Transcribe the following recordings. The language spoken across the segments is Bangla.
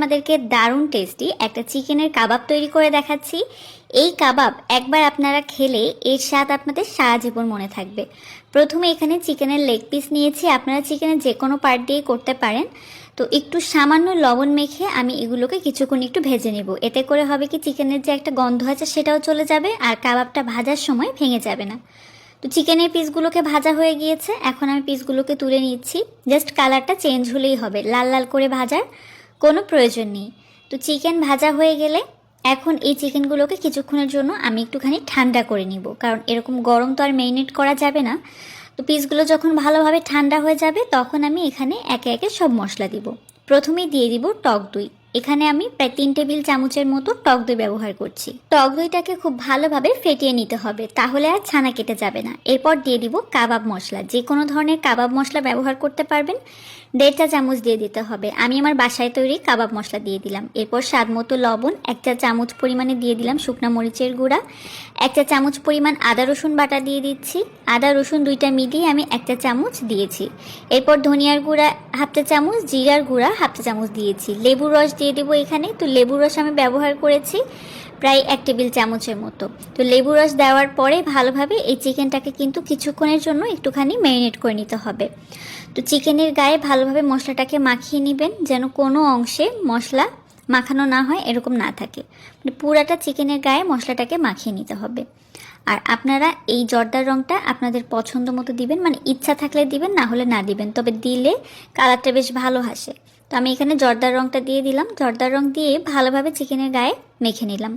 আপনাদেরকে দারুণ টেস্টি একটা চিকেনের কাবাব তৈরি করে দেখাচ্ছি। এই কাবাব একবার আপনারা খেলে এর স্বাদ আপনাদের সারা জীবন মনে থাকবে। প্রথমে এখানে চিকেনের লেগ পিস নিয়েছি। আপনারা চিকেনের যে কোনো পার্ট দিয়ে করতে পারেন। তো একটু সামান্য লবণ মেখে আমি এগুলোকে কিছুক্ষণ একটু ভেজে নেব। এতে করে হবে কি চিকেনের যে একটা গন্ধ আছে সেটাও চলে যাবে আর কাবাবটা ভাজার সময় ভেঙে যাবে না। তো চিকেনের পিসগুলোকে ভাজা হয়ে গিয়েছে। এখন আমি পিসগুলোকে তুলে নিচ্ছি। জাস্ট কালারটা চেঞ্জ হলেই হবে, লাল লাল করে ভাজার। কোনো প্রয়োজন নেই। তো চিকেন ভাজা হয়ে গেলে এখন এই চিকেনগুলোকে কিছুক্ষণের জন্য আমি একটুখানি ঠান্ডা করে নিব। কারণ এরকম গরম তো আর মেরিনেট করা যাবে না। তো পিসগুলো যখন ভালোভাবে ঠান্ডা হয়ে যাবে, তখন আমি এখানে একে একে সব মশলা দিব। প্রথমেই দিয়ে দিব টক দই। এখানে আমি প্রায় তিন টেবিল চামচের মতো টক দই ব্যবহার করছি। টক দইটাকে খুব ভালোভাবে ফেটিয়ে নিতে হবে, তাহলে আর ছানা কেটে যাবে না। এরপর দিয়ে দিব কাবাব মশলা। যে কোনো ধরনের কাবাব মশলা ব্যবহার করতে পারবেন দেড় চা চামচ দিয়ে দিতে হবে। আমি আমার বাসায় তৈরি কাবাব মশলা দিয়ে দিলাম। এরপর স্বাদ মতো লবণ এক চা চামচ পরিমাণে দিয়ে দিলাম শুকনো মরিচের গুঁড়া এক চা চামচ পরিমাণ আদা রসুন বাটা দিয়ে দিচ্ছি। আদা রসুন দুইটা মিলিয়ে আমি এক চা চামচ দিয়েছি। এরপর ধনিয়ার গুঁড়া হাফ চা চামচ, জিরার গুঁড়া হাফ চা চামচ দিয়েছি। লেবুর রস দিয়ে দেবো এখানে। তো লেবুর রস আমি ব্যবহার করেছি প্রায় এক টেবিল চামচের মতো। তো লেবু রস দেওয়ার পরে ভালোভাবে এই চিকেনটাকে কিন্তু কিছুক্ষণের জন্য একটুখানি ম্যারিনেট করে নিতে হবে। তো চিকেনের গায়ে ভালোভাবে মশলাটাকে মাখিয়ে নেবেন যেন কোনো অংশে মশলা মাখানো না হয়, এরকম না থাকে। মানে পুরাটা চিকেনের গায়ে মশলাটাকে মাখিয়ে নিতে হবে। আর আপনারা এই জর্দার রঙটা আপনাদের পছন্দ মতো দিবেন মানে ইচ্ছা থাকলে দিবেন, না হলে না দিবেন। তবে দিলে কালারটা বেশ ভালো হাসে। তো আমি এখানে জর্দার রঙটা দিয়ে দিলাম। জর্দার রং দিয়ে ভালোভাবে চিকেনের গায়ে মেখে নিলাম।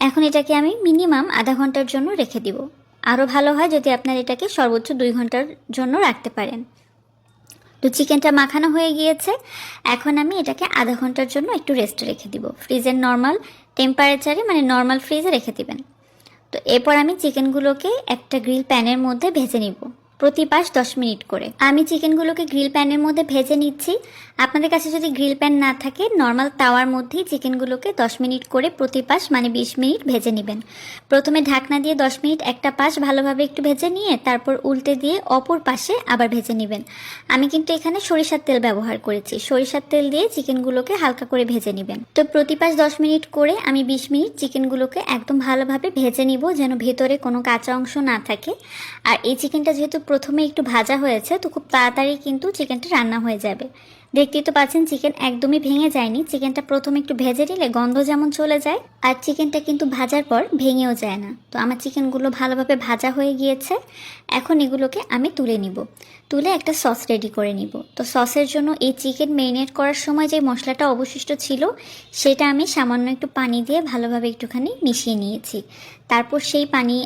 এখন এটাকে আমি মিনিমাম আধা ঘণ্টার জন্য রেখে দিব। আরও ভালো হয় যদি আপনার এটাকে সর্বোচ্চ দুই ঘণ্টার জন্য রাখতে পারেন। তো চিকেনটা মাখানো হয়ে গিয়েছে। এখন আমি এটাকে আধা ঘণ্টার জন্য একটু রেস্টে রেখে দিব। ফ্রিজের নর্মাল টেম্পারেচারে মানে নর্মাল ফ্রিজে রেখে দিবেন। তো এরপর আমি চিকেনগুলোকে একটা গ্রিল প্যানের মধ্যে ভেজে নিব। প্রতি পাশ দশ মিনিট করে। আমি চিকেনগুলোকে গ্রিল প্যানের মধ্যে ভেজে নিচ্ছি। আপনাদের কাছে যদি গ্রিল প্যান না থাকে, নর্মাল তাওয়ার মধ্যেই চিকেনগুলোকে দশ মিনিট করে প্রতি পাশ মানে বিশ মিনিট ভেজে নেবেন। প্রথমে ঢাকনা দিয়ে দশ মিনিট একটা পাশ ভালোভাবে একটু ভেজে নিয়ে, তারপর উল্টে দিয়ে অপর পাশে আবার ভেজে নেবেন। আমি কিন্তু এখানে সরিষার তেল ব্যবহার করেছি। সরিষার তেল দিয়ে চিকেনগুলোকে হালকা করে ভেজে নেবেন। তো প্রতি পাশ দশ মিনিট করে আমি বিশ মিনিট চিকেনগুলোকে একদম ভালোভাবে ভেজে নিব, যেন ভেতরে কোনো কাঁচা অংশ না থাকে। আর এই চিকেনটা যেহেতু প্রথমে একটু ভাজা হয়েছে তো খুব তাড়াতাড়ি কিন্তু চিকেনটা রান্না হয়ে যাবে। দেখতেই তো পাচ্ছেন চিকেন একদমই ভেঙে যায়নি। চিকেনটা প্রথমে একটু ভেজে নিলে গন্ধ যেমন চলে যায় আর চিকেনটা কিন্তু ভাজার পর ভেঙেও যায় না। তো আমার চিকেনগুলো ভালোভাবে ভাজা হয়ে গিয়েছে। এখন এগুলোকে আমি তুলে নিব। তুলে একটা সস রেডি করে নিব। তো সসের জন্য এই চিকেন মেরিনেট করার সময় যে মশলাটা অবশিষ্ট ছিল, সেটা আমি সামান্য একটু পানি দিয়ে ভালোভাবে একটুখানি মিশিয়ে নিয়েছি। তারপর সেই পানি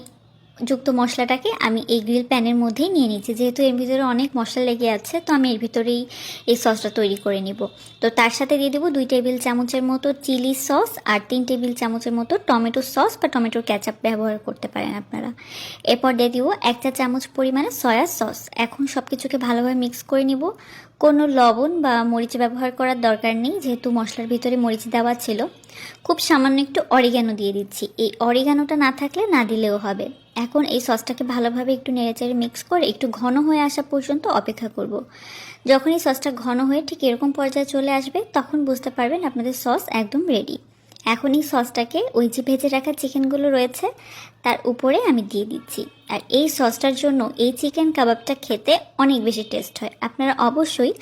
যুক্ত মশলাটাকে আমি এই গ্রিল প্যানের মধ্যেই নিয়ে নিচ্ছি যেহেতু এর ভিতরে অনেক মশলা লেগে আছে, তো আমি এর ভিতরেই এই সসটা তৈরি করে নিব। তো তার সাথে দিয়ে দেবো দুই টেবিল চামচের মতো চিলি সস আর তিন টেবিল চামচের মতো টমেটো সস বা টমেটোর ক্যাচাপ ব্যবহার করতে পারেন আপনারা। এরপর দিয়ে দিব এক চা চামচ পরিমাণে সয়া সস এখন সব কিছুকে ভালোভাবে মিক্স করে নিব। কোনো লবণ বা মরিচ ব্যবহার করার দরকার নেই, যেহেতু মশলার ভিতরে মরিচ দেওয়া ছিল। খুব সামান্য একটু অরিগানো দিয়ে দিচ্ছি। এই অরিগানোটা না থাকলে না দিলেও হবে। এখন এই সসটাকে ভালোভাবে একটু নেড়েচেড়ে মিক্স করে একটু ঘন হয়ে আসা পর্যন্ত অপেক্ষা করব। যখন এই সসটা ঘন হয়ে ঠিক এরকম পর্যায়ে চলে আসবে, তখন বুঝতে পারবেন আপনাদের সস একদম রেডি এখন এই সসটাকে ওই যে ভেজে রাখা চিকেনগুলো রয়েছে, তার উপরে আমি দিয়ে দিচ্ছি। আর এই সসটার জন্য এই চিকেন কাবাবটা খেতে অনেক বেশি টেস্ট হয়। আপনারা অবশ্যই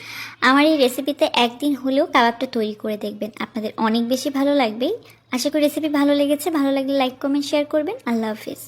আমার এই রেসিপিতে একদিন হলেও কাবাবটা তৈরি করে দেখবেন। আপনাদের অনেক বেশি ভালো লাগবেই। আশা করি রেসিপি ভালো লেগেছে। ভালো লাগলে লাইক কমেন্ট শেয়ার করবেন। আল্লাহ হাফিজ।